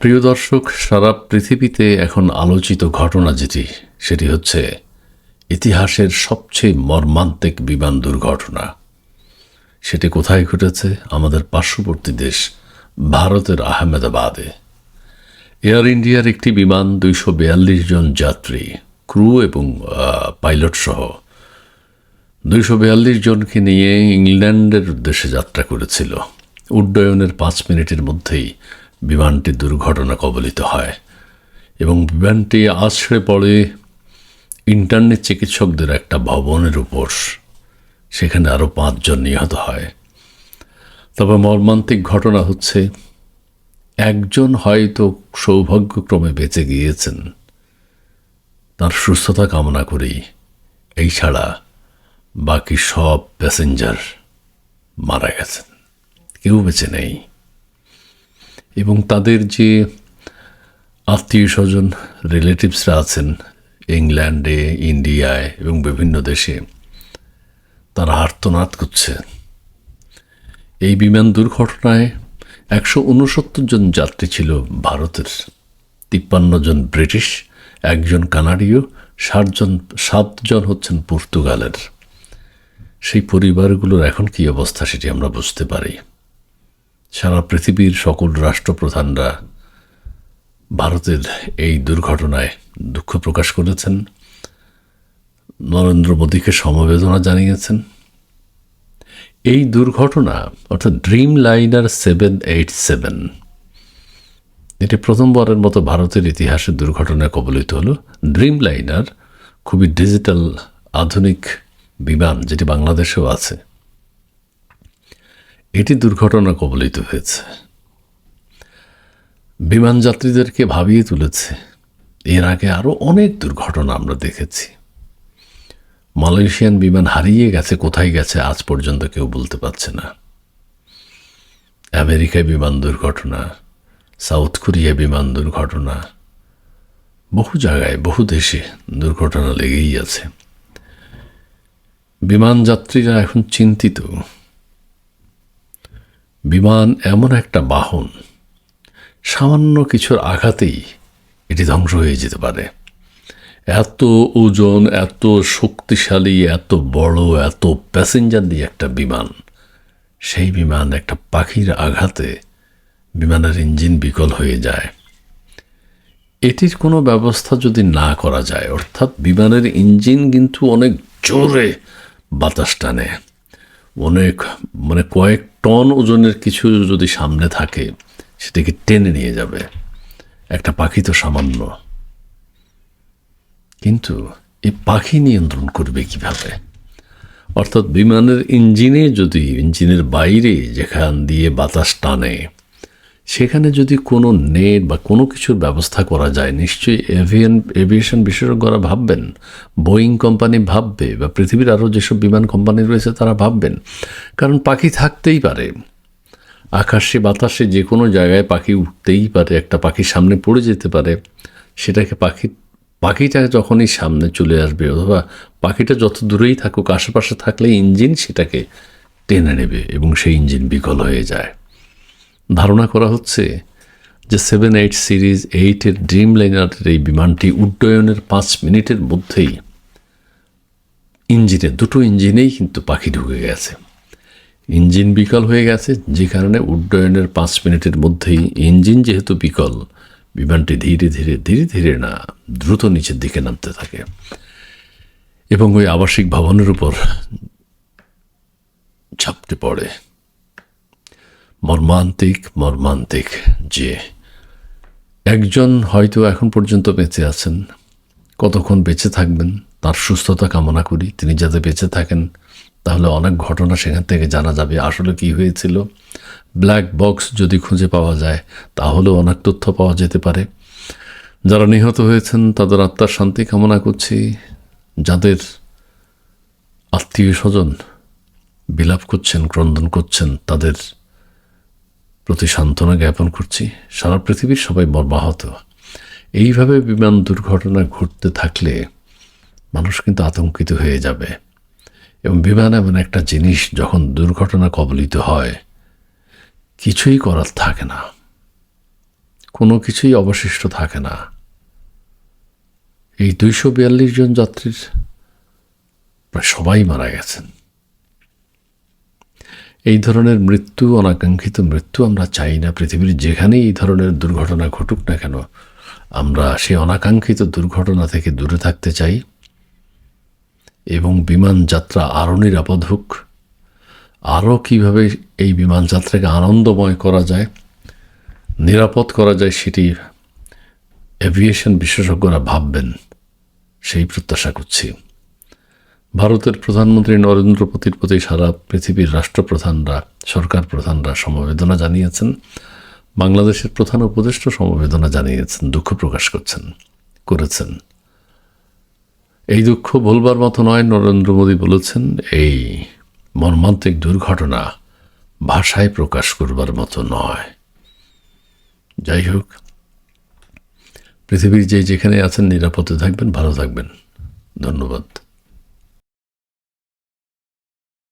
প্রিয় দর্শক, সারা পৃথিবীতে এখন আলোচিত ঘটনা যেটি, সেটি হচ্ছে ইতিহাসের সবচেয়ে মর্মান্তিক বিমান দুর্ঘটনা। সেটি কোথায় ঘটেছে? আমাদের পার্শ্ববর্তী দেশ ভারতের আহমেদাবাদে। এয়ার ইন্ডিয়ার একটি বিমান দুইশো বিয়াল্লিশ জন যাত্রী, ক্রু এবং পাইলট সহ দুইশো বিয়াল্লিশ জনকে নিয়ে ইংল্যান্ডের উদ্দেশ্যে যাত্রা করেছিল। উড্ডয়নের পাঁচ মিনিটের মধ্যেই বিমানটি দুর্ঘটনা কবলিত হয় এবং বিমানটি আছড়ে পড়ে ইন্টারনেট চিকিৎসকদের একটা ভবনের উপর। সেখানে আরও পাঁচজন নিহত হয়। তবে মর্মান্তিক ঘটনা হচ্ছে, একজন হয়তো সৌভাগ্যক্রমে বেঁচে গিয়েছেন। তার সুস্থতা কামনা করেই এই ছাড়া বাকি সব প্যাসেঞ্জার মারা গেছেন। কেউ বেঁচে নেই। এবং তাদের যে আত্মীয় স্বজন রিলেটিভসরা আছেন ইংল্যান্ডে, ইন্ডিয়ায় এবং বিভিন্ন দেশে, তারা আর্তনাদ করছে। এই বিমান দুর্ঘটনায় একশো উনসত্তর জন যাত্রী ছিল ভারতের, তিপ্পান্ন জন ব্রিটিশ, একজন কানাডীয় ষাটজন সাতজন হচ্ছেন পর্তুগালের। সেই পরিবারগুলোর এখন কী অবস্থা সেটি আমরা বুঝতে পারি। সারা পৃথিবীর সকল রাষ্ট্রপ্রধানরা ভারতের এই দুর্ঘটনায় দুঃখ প্রকাশ করেছেন। নরেন্দ্র মোদীকে সমবেদনা জানিয়েছেন। এই দুর্ঘটনা, অর্থাৎ dream liner seven eight seven এটি প্রথমবারের মতো ভারতের ইতিহাসে দুর্ঘটনায় কবলিত হলো। ড্রিম লাইনার খুবই ডিজিটাল আধুনিক বিমান যেটি বাংলাদেশেও আছে। এটি দুর্ঘটনা কবলিত হয়েছে। বিমান যাত্রীদেরকে ভাবিয়ে তুলেছে। এর আগে আরও অনেক দুর্ঘটনা আমরা দেখেছি। মালয়েশিয়ান বিমান হারিয়ে গেছে, কোথায় গেছে আজ পর্যন্ত কেউ বলতে পারছে না। আমেরিকায় বিমান দুর্ঘটনা, সাউথ কোরিয়া বিমান দুর্ঘটনা, বহু জায়গায়, বহু দেশে দুর্ঘটনা লেগেই আছে। বিমান যাত্রীরা এখন চিন্তিত। বিমান এমন একটা বাহন। সামান্য কিছুর আঘাতেই এটি ধ্বংস হয়ে যেতে পারে। এত ওজন, এত শক্তিশালী, এত বড়, এত প্যাসেঞ্জার দিয়ে একটা বিমান। সেই বিমান একটা পাখির আঘাতে বিমানের ইঞ্জিন বিকল হয়ে যায়। এটির কোনো ব্যবস্থা যদি না করা যায়, অর্থাৎ বিমানের ইঞ্জিন কিন্তু অনেক জোরে বাতাস টানে। অনেক মানে কয়েক টন ওজনের কিছু যদি সামনে থাকে, সেটাকে টেনে নিয়ে যাবে। একটা পাখি তো সামান্য। কিন্তু এই পাখি নিয়ন্ত্রণ করবে কীভাবে? অর্থাৎ বিমানের ইঞ্জিনে যদি ইঞ্জিনের বাইরে যেখান দিয়ে বাতাস টানে সেখানে যদি কোনো নেট বা কোনো কিছুর ব্যবস্থা করা যায়, নিশ্চয়ই এভিয়ান এভিয়েশন বিশেষজ্ঞরা ভাববেন বোয়িং কোম্পানি ভাববে বা পৃথিবীর আরও যেসব বিমান কোম্পানি রয়েছে তারা ভাববেন। কারণ পাখি থাকতেই পারে। আকাশে, বাতাসে যে কোনো জায়গায় পাখি উঠতেই পারে, একটা পাখির সামনে পড়ে যেতে পারে। সেটাকে পাখি, পাখিটা যখনই সামনে চলে আসবে অথবা পাখিটা যত দূরেই থাকুক, আশেপাশে থাকলে ইঞ্জিন সেটাকে টেনে নেবে এবং সেই ইঞ্জিন বিকল হয়ে যায়। ধারণা করা হচ্ছে যে সেভেন এইট সিরিজ এইটের ড্রিম লাইনারের এই বিমানটি উড্ডয়নের পাঁচ মিনিটের মধ্যেই ইঞ্জিনে দুটো ইঞ্জিনেই কিন্তু পাখি ঢুকে গেছে। ইঞ্জিন বিকল হয়ে গেছে, যে কারণে উড্ডয়নের পাঁচ মিনিটের মধ্যেই ইঞ্জিন যেহেতু বিকল, বিমানটি ধীরে ধীরে ধীরে ধীরে না, দ্রুত নিচের দিকে নামতে থাকে। এবং ওই আবাসিক ভবনের উপর ঝাপটে পড়ে। মর্মান্তিক মর্মান্তিক যে একজন হয়তো এখন পর্যন্ত বেঁচে আছেন। কতক্ষণ বেঁচে থাকবেন, তার সুস্থতা কামনা করি। তিনি যাতে বেঁচে থাকেন, তাহলে অনেক ঘটনা সেখান থেকে জানা যাবে। আসলে কি হয়েছিল? ব্ল্যাক বক্স যদি খুঁজে পাওয়া যায়, তাহলেও অনেক তথ্য পাওয়া যেতে পারে। যারা নিহত হয়েছেন, তাদের আত্মার শান্তি কামনা করছি। যাদের আত্মীয় স্বজন বিলাপ করছেন, ক্রন্দন করছেন, তাদের প্রতি সান্ত্বনা জ্ঞাপন করছি। সারা পৃথিবীর সবাই মর্মাহত। এইভাবে বিমান দুর্ঘটনা ঘটতে থাকলে মানুষ কিন্তু আতঙ্কিত হয়ে যাবে। এবং বিমান এমন একটা জিনিস যখন দুর্ঘটনা কবলিত হয়, কিছুই করার থাকে না। কোনো কিছুই অবশিষ্ট থাকে না। এই দুইশো বিয়াল্লিশ জন যাত্রীর প্রায় সবাই মারা গেছেন। এই ধরনের মৃত্যু, অনাকাঙ্ক্ষিত মৃত্যু আমরা চাই না। পৃথিবীর যেখানেই এই ধরনের দুর্ঘটনা ঘটুক না কেন, আমরা সেই অনাকাঙ্ক্ষিত দুর্ঘটনা থেকে দূরে থাকতে চাই এবং বিমান যাত্রা আরও নিরাপদ হোক। আরও কীভাবে এই বিমান যাত্রাকে আনন্দময় করা যায়, নিরাপদ করা যায় সেটি এভিয়েশন বিশেষজ্ঞরা ভাববেন, সেই প্রত্যাশা করছি। ভারতের প্রধানমন্ত্রী নরেন্দ্র মোদীর প্রতি সারা পৃথিবীর রাষ্ট্রপ্রধানরা সরকার প্রধানরা সমবেদনা জানিয়েছেন। বাংলাদেশের প্রধান উপদেষ্টা সমবেদনা জানিয়েছেন, দুঃখ প্রকাশ করছেন, করেছেন। এই দুঃখ বলবার মতো নয়, নরেন্দ্র মোদী বলেছেন, এই মর্মান্তিক দুর্ঘটনা ভাষায় প্রকাশ করবার মতো নয়। যাই হোক, পৃথিবীর যে যেখানে আছেন, নিরাপদে থাকবেন, ভালো থাকবেন। ধন্যবাদ।